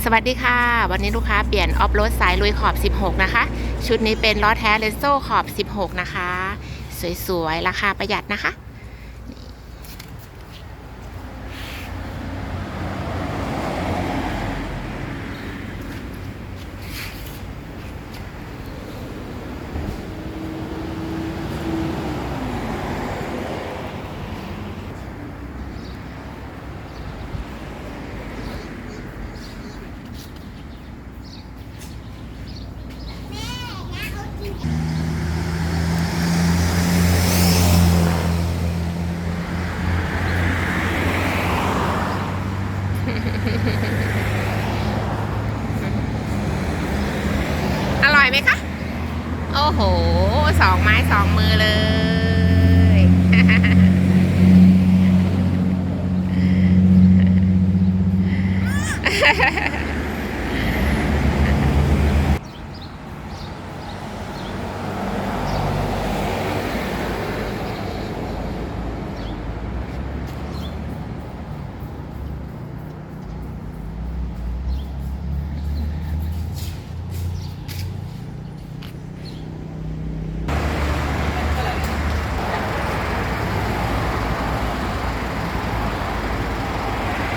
สวัสดีค่ะ วันนี้ลูกค้าเปลี่ยนออฟโรดสายลุยขอบ 16 นะคะ ชุดนี้เป็นล้อแท้เลนโซ่ขอบ 16 นะคะ สวยๆ ราคาประหยัดนะคะ อร่อยไหมคะ โอ้โห สองไม้สองมือเลย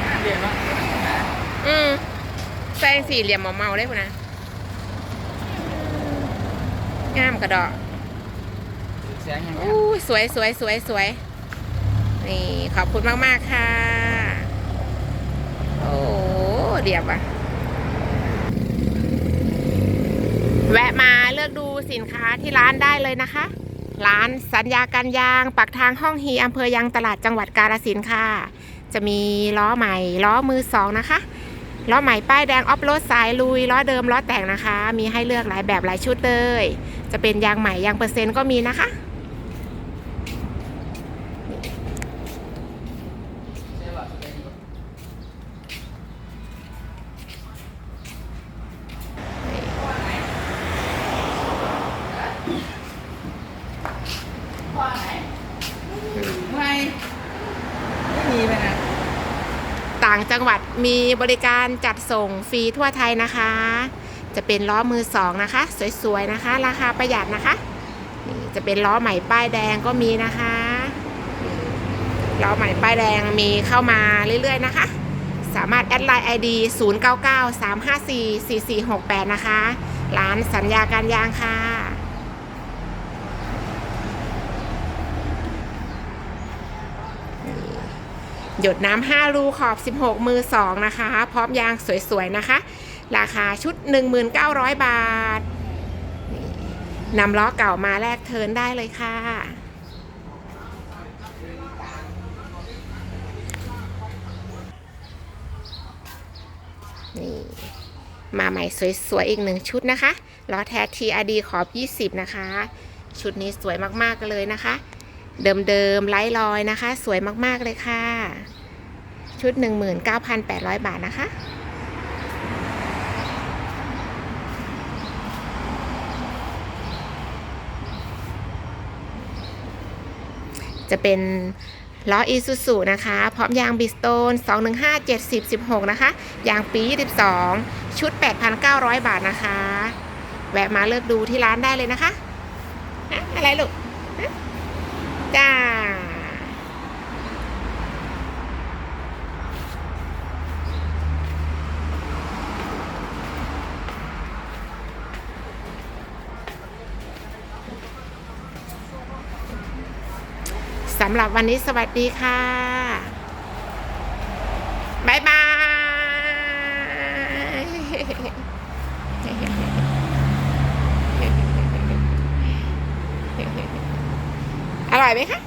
ฮ่ายนว่า อืม แซงสี่เหลี่ยมเมาๆได้คุณนะงามกระดอกเสียงยังไงอู้สวยสวยสวยสวยนี่ ขอบคุณมากมากๆค่ะ โอ้โหเดียบอะ แวะมาเลือกดูสินค้าที่ร้านได้เลยนะคะ ร้านสัญญาการยางปักทางห้องฮีอำเภอยางตลาดจังหวัดกาฬสินธุ์ค่ะ จะมีล้อใหม่ล้อมือสองนะคะ ล้อใหม่ป้ายแดงออฟโรดสายลุยล้อเดิมล้อแต่งนะคะ มีให้เลือกหลายแบบหลายชุดเลย จะเป็นยางใหม่ยางเปอร์เซ็นต์ก็มีนะคะไม่ไม่มีไปนะ ต่างจังหวัดมีบริการจัดส่งฟรีทั่วไทยนะคะ จะเป็นล้อมือสองนะคะ สวยๆนะคะ ราคาประหยัดนะคะนี่จะเป็นล้อใหม่ป้ายแดงก็มีนะคะล้อใหม่ป้ายแดงมีเข้ามาเรื่อยๆนะคะ สามารถแอดไลน์ ID 0993544468 นะคะ ร้านสัญญาการยางค่ะ หยดน้ำ5รูขอบ 16 มือ 2 นะคะ พร้อมยางสวยๆ นะคะ ราคาชุด 1,900 บาทนี่นำล้อเก่ามาแลกเทินได้เลยค่ะ นี่ มาใหม่สวยๆ อีกหนึ่งชุดนะคะล้อแท้ TRD ขอบ 20 นะคะ ชุดนี้สวยมากๆเลยนะคะ เดิมๆไร้รอยนะคะ สวยมากๆเลยค่ะ ชุด 19,800 บาทนะคะ จะเป็นล้ออีซูซูนะคะ พร้อมยางบิสโตน 215 70 16 นะคะ ยางปี 22 ชุด 8,900 บาทนะคะ แวะมาเลือกดูที่ร้านได้เลยนะคะ อะอะไรลูก จ้า สำหรับวันนี้สวัสดีค่ะ บ๊ายบาย อร่อยไหมคะ